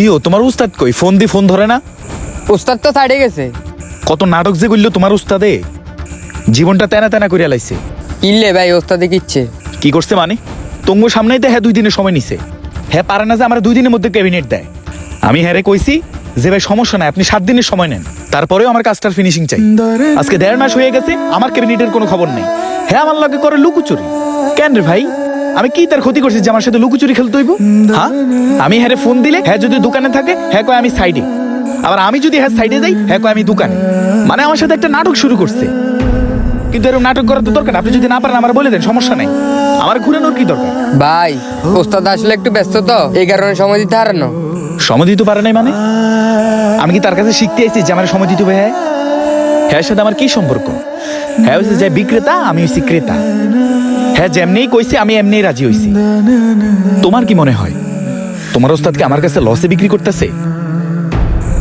কি ও তোমার উস্তাদ কই? ফোন দি ফোন ধরে না? উস্তাদ তো ছাড়ে গেছে। কত নাটক যে করল তোমার উস্তাদে? জীবনটা তেনা তেনা করিয়া লাইছে। কিনলে ভাই ওস্তাদে কিচ্ছে। কি করছে মানে? তঙ্গ সামনেই তো হ্যাঁ দুই দিনের সময় নিছে। হ্যাঁ পারে না যে আমার দুই দিনের মধ্যে ক্যাবিনেট দেয়। আমি হ্যাঁ রে কইছি যে ভাই সমস্যা নাই আপনি সাত দিনের সময় নেন। তারপরেও আমার কাজটার ফিনিশিং চাই। আজকে দেড় মাস হয়ে গেছে আমার ক্যাবিনেটের কোনো খবর নেই। হ্যাঁ আমার লাগে করে লুকুচুরি। কেন রে ভাই? আমি কি তার ক্ষতি করছি যে আমার সাথে লুকুচুরি খেলতে হইব? হ্যাঁ? আমি হ্যারে ফোন দিলে হ্যাঁ যদি দোকানে থাকে হ্যাঁ কয় আমি সাইডে। আবার আমি যদি হ্যাঁ সাইডে যাই হ্যাঁ কয় আমি দোকানে। মানে আমার সাথে একটা নাটক শুরু করছে। কিন্তু এরকম নাটক করার তো দরকার আপনি যদি না পারেন আমার বলে দেন সমস্যা নাই। আমার ঘুরানোর কি দরকার? ভাই ওস্তাদ আসলে একটু ব্যস্ত তো। এই কারণে সময় দিতে হারানো সময় দিতে পারে নাই মানে? আমি কি তার কাছে শিখতে এসেছি যে আমার সময় দিতে হবে? হ্যাঁ? হ্যাঁ সাথে আমার কি সম্পর্ক? হ্যাঁ হচ্ছে যে বিক্রেতা আমি হচ্ছি ক্রেতা। হ্যাঁ যেমনি কইছি আমি এমনিই রাজি হইছি। তোমার কি মনে হয়? তোমার ওস্তাদকে আমার কাছে লসে বিক্রি করতেছে?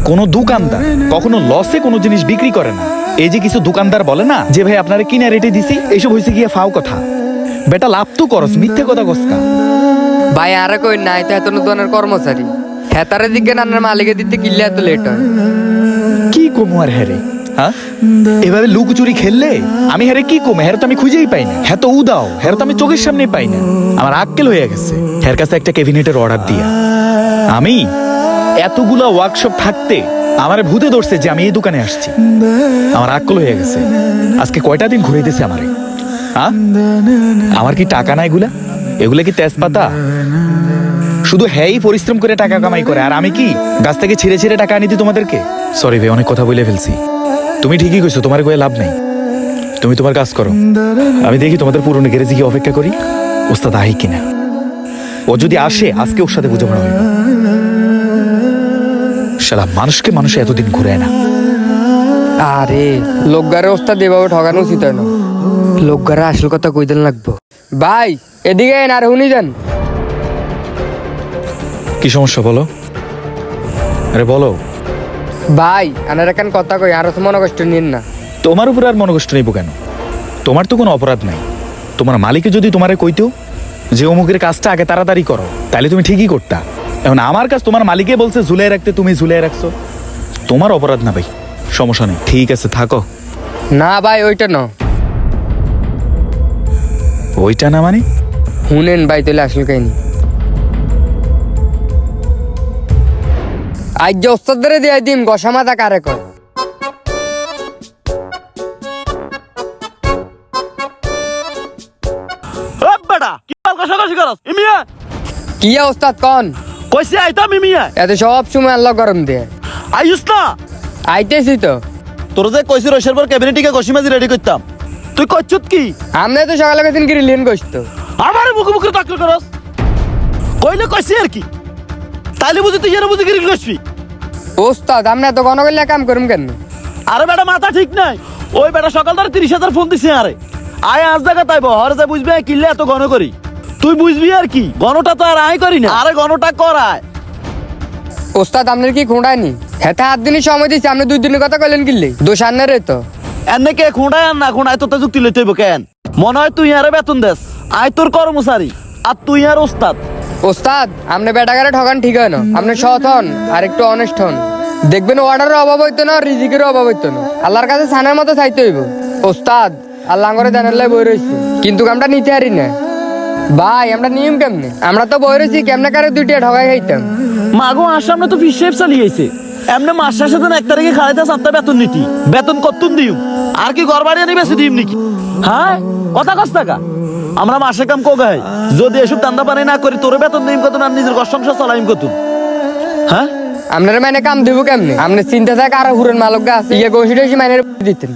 কোনো দোকানদার কখনো লসে কোনো জিনিস বিক্রি করে না। এই যে কিছু দোকানদার বলে না যে ভাই আপনারা কিনা রেটে দিছি এইসব হয়েছে গিয়ে ফাও কথা। বেটা লাভ তো করস মিথ্যে কথা কসকা ভাই আর কই নাই তো এত নতুনের কর্মচারী। হেতারের দিকে নানার মালিকের দিতে কিনলে এত লেট হয়। কি কমু আর হ্যারে হ্যাঁ? এভাবে লুকোচুরি খেললে আমি হ্যারে কি কমে হ্যারে তো আমি খুঁজেই পাই না। হ্যাঁ তো উদাও। হ্যাঁ তো আমি চোখের সামনে পাই না। আমার আক্কেল হয়ে গেছে। হ্যার কাছে একটা ক্যাবিনেটের অর্ডার দিয়া। আমি এতগুলা ওয়ার্কশপ থাকতে আমার ভূতে ধরছে যে আমি এই দোকানে আসছি। আমার আক্কল হয়ে গেছে। আজকে কয়টা দিন ঘুরে দিছে আমারে? হ্যাঁ? আমার কি টাকা নাই এগুলা? এগুলা কি তেজপাতা? শুধু হ্যাঁ পরিশ্রম করে টাকা কামাই করে। আর আমি কি গাছ থেকে ছিঁড়ে ছিঁড়ে টাকা আনি দিই তোমাদেরকে? সরি ভাই, অনেক কথা বলে ফেলছি। তুমি ঠিকই কইছো তোমার কয়ে লাভ নাই। তুমি তোমার কাজ করো। আমি দেখি তোমাদের পুরনো গ্যারেজে গিয়ে অপেক্ষা করি ওস্তাদ আহি কিনা। ও যদি আসে আজকে ওর সাথে বোঝাপড়া হইব শালা মানুষকে মানুষ এতদিন ঘুরে না। আরে লোকগারে ওস্তাদ এভাবে ঠকানো উচিত হয় না। লোকগারে আসল কথা কই দিন লাগবো? ভাই এদিকে আর হুনি যান। কি সমস্যা বলো? আরে বলো ভাই আনার এখান কথা কই? আর তো মনে কষ্ট নিন না। তোমার উপর আর মনোকষ্ট নেইব কেন? তোমার তো কোনো অপরাধ নাই। তোমার মালিকে যদি তোমারে কইতো যে অমুকের কাজটা আগে তাড়াতাড়ি করো তাহলে তুমি ঠিকই করতা। এখন আমার কাজ তোমার মালিকে বলছে ঝুলাই রাখতে তুমি ঝুলাই রাখছো। তোমার অপরাধ না ভাই সমস্যা নেই। ঠিক আছে থাকো। না ভাই ওইটা না। ওইটা না মানে? শুনেন ভাই তাহলে আসল কাহিনী। আজ যে ওস্তাদ ধরে দিয়ে দিম গসা মাথা কারে কয়? বেটা কি করস? ইমিয়া কি ওস্তাদ কন? কইছে আইতাম ইমিয়া এত সব সময় আল্লাহ গরম দিয়ে। আইস না। আইতেছি তো। তোর যে কইছি রইসের পর ক্যাবিনেটিকে মাঝি রেডি করতাম। তুই কচ্ছত কি? আমরা তো সকালে গেছেন কি লিন গোস্ত আমার মুখে মুখে তাকল করস। কইলে কইছি আর কি। তাইলে বুঝি তুই এর বুঝি গিরিল করবি ওস্তাদ আমরা এত ঘন করলে কাম করুম কেন? আরে বেটা মাথা ঠিক নাই। ওই বেটা সকাল ধরে তিরিশ হাজার ফোন দিছে আরে। আয় আজ জায়গা তাইব হরে যা বুঝবে কিনলে এত ঘন করি। তুই বুঝবি আর কি গণটা তো আর আয় করি না। আরে গণটা করায় ওস্তাদ আপনার কি খুঁড়ায়নি হেতে হাত দিনই সময় দিচ্ছি আপনি দুই দিনের কথা কইলেন কিনলে? দোষ আন্নারে তো। এনে কে খুঁড়ায় আর না খুঁড়ায় তো যুক্তি লইতে হইব কেন? মনে হয় তুই আরে বেতন দেস। আয় তোর কর্মচারী আর তুই আর ওস্তাদ। ওস্তাদ, আপনি বেটাগারে ঠকান ঠিক হয় না। আপনি সৎ হন আর একটু অনেস্ট হন। দেখবেন অর্ডারের অভাব হইতো না রিজিকের অভাব হইতো না। আল্লাহর কাছে সানের মতো চাইতে হইব। ওস্তাদ আল্লাহ করে লাই বই রয়েছি। কিন্তু আমরা নিতে পারি না। ভাই, আমরা নিয়ম কেমনে? আমরা তো বই রয়েছি, কেমনে কারে দুইটা ঠকাই খাইতাম? মাগো আর সামনে তো ফিস শেপ চালিয়েছে। এমনি মাস শেষে তো এক তারিখে খাড়াইতে সাতটা বেতন নিতি। বেতন কত্তুন দিও আর কি ঘর বাড়ি আনি বেশি দিম নাকি? হ্যাঁ? কথা কস টাকা আমরা মাসে কাম কো গাই? যদি এসব দান্দা পানি না করি তোর বেতন দিম কত না নিজের ঘর সংসার চালাইম কত হ্যাঁ? আপনারা মানে কাম দিব কেমনে? আপনি চিন্তা থাকে আরও হুরেন মালক গা আছে। ইয়ে গৌসি টসি মাইনের দিতেন।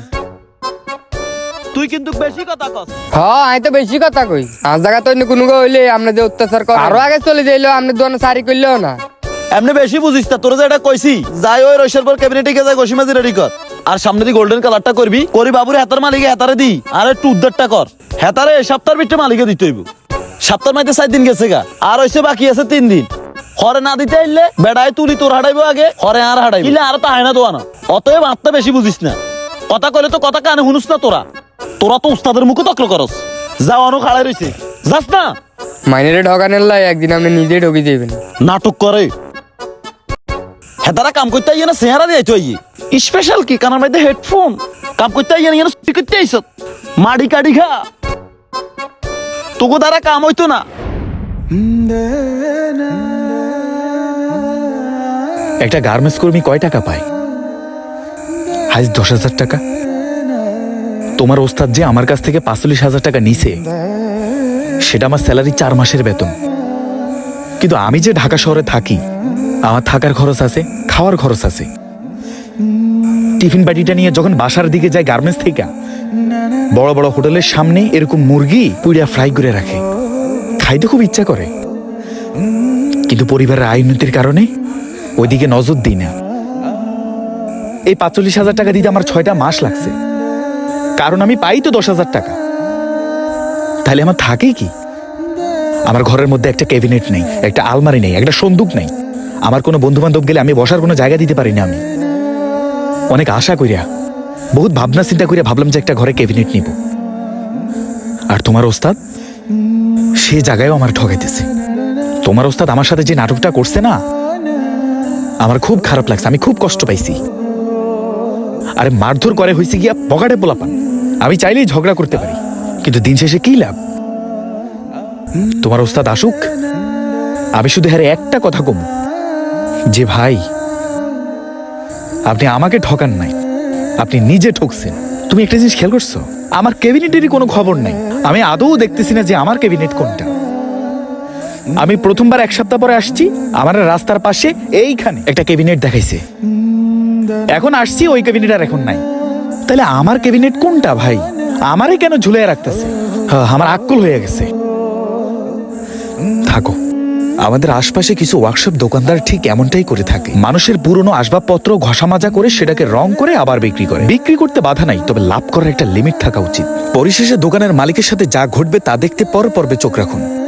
তুই কিন্তু বেশি কথা কস। হ্যাঁ আমি তো বেশি কথা কই। আজ জায়গা তো অন্য কোনো হইলে আপনি যে অত্যাচার কর আরও আগে চলে যাইলো আপনি দোকানে সারি করলেও না। এমনি বেশি বুঝিস না তোর যে এটা কইছি যাই ওই রইসের পর ক্যাবিনেটে গিয়ে যাই গোসি মাঝি রেডি কর। আর সামনে দিয়ে গোল্ডেন কালারটা করবি করি বাবুরে হেতার মালিকে হেতারে দি আর একটু উদ্ধারটা কর। হেতারে এই সপ্তাহের ভিতরে মালিকে দিতে হইব। সপ্তাহ মাইতে চার দিন গেছে গা। আর হইছে বাকি আছে তিন দিন। হরে না দিতে আইলে বেড়ায় তুলি তোর হাঁটাইবো আগে হরে আর হাঁটাইবো। ইলে আর তো হায় না দোয়া না অতএব আত্মা বেশি বুঝিস না। কথা কইলে তো কথা কানে শুনুস না তোরা। তোরা তো উস্তাদের মুখে তকল করস। যা অনেক হারাই রইছে। যাস না। মাইনের ঠকানের লাই একদিন আপনি নিজে ঢুকি দেবেন নাটক করে। হেতারা কাম করতে আইয়ে না চেহারা দিয়ে আইতো আইয়ে। স্পেশাল কি? কানার মধ্যে হেডফোন কাম করতে আইয়ে না ছুটি করতে আইস মাড়ি কাড়ি খা। তোকে দ্বারা কাম হইতো না। একটা গার্মেন্টস কর্মী কয় টাকা পায়? হাইস দশ হাজার টাকা। তোমার ওস্তাদ যে আমার কাছ থেকে পাঁচচল্লিশ হাজার টাকা নিছে, সেটা আমার স্যালারি চার মাসের বেতন। কিন্তু আমি যে ঢাকা শহরে থাকি, আমার থাকার খরচ আছে, খাওয়ার খরচ আছে। টিফিন বাটিটা নিয়ে যখন বাসার দিকে যায় গার্মেন্টস থেকে বড় বড় হোটেলের সামনে এরকম মুরগি পুড়িয়া ফ্রাই করে রাখে। খাইতে খুব ইচ্ছা করে। কিন্তু পরিবারের আয় উন্নতির কারণে ওইদিকে নজর দিই না। এই পাঁচচল্লিশ হাজার টাকা দিতে আমার ছয়টা মাস লাগছে। কারণ আমি পাই তো দশ হাজার টাকা। তাহলে আমার থাকে কি? আমার ঘরের মধ্যে একটা ক্যাবিনেট নেই, একটা আলমারি নেই, একটা সন্দুক নেই। আমার কোনো বন্ধু বান্ধব গেলে আমি বসার কোনো জায়গা দিতে পারি না আমি। অনেক আশা করিয়া বহুত ভাবনা চিন্তা করিয়া ভাবলাম যে একটা ঘরে ক্যাবিনেট নিব। আর তোমার ওস্তাদ? সে জায়গায়ও আমার ঠকাইতেছে। তোমার ওস্তাদ আমার সাথে যে নাটকটা করছে না, আমার খুব খারাপ লাগছে, আমি খুব কষ্ট পাইছি। আরে মারধর করে হয়েছে গিয়া পকেটে পোলাপান। আমি চাইলেই ঝগড়া করতে পারি, কিন্তু দিন শেষে কি লাভ? তোমার ওস্তাদ আসুক, আমি শুধু হ্যাঁ একটা কথা কম। যে ভাই, আপনি আমাকে ঠকান নাই। আপনি নিজে ঠকছেন। তুমি একটা জিনিস খেয়াল করছ? আমার ক্যাবিনেটেরই কোনো খবর নাই। আমি আদৌ দেখতেছি না যে আমার ক্যাবিনেট কোনটা। আমি প্রথমবার এক সপ্তাহ পরে আসছি আমার রাস্তার পাশে এইখানে একটা ক্যাবিনেট দেখাইছে। এখন আসছি ওই ক্যাবিনেট আর এখন নাই। তাহলে আমার ক্যাবিনেট কোনটা ভাই? আমারে কেন ঝুলিয়ে রাখতেছে? হ্যাঁ, আমার আক্কল হয়ে গেছে। থাকো। আমাদের আশপাশে কিছু ওয়ার্কশপ দোকানদার ঠিক এমনটাই করে থাকে। মানুষের পুরনো আসবাবপত্র ঘষা মাজা করে সেটাকে রং করে আবার বিক্রি করে। বিক্রি করতে বাধা নাই, তবে লাভ করার একটা লিমিট থাকা উচিত। পরিশেষে দোকানের মালিকের সাথে যা ঘটবে তা দেখতে পর পর্বে চোখ রাখুন।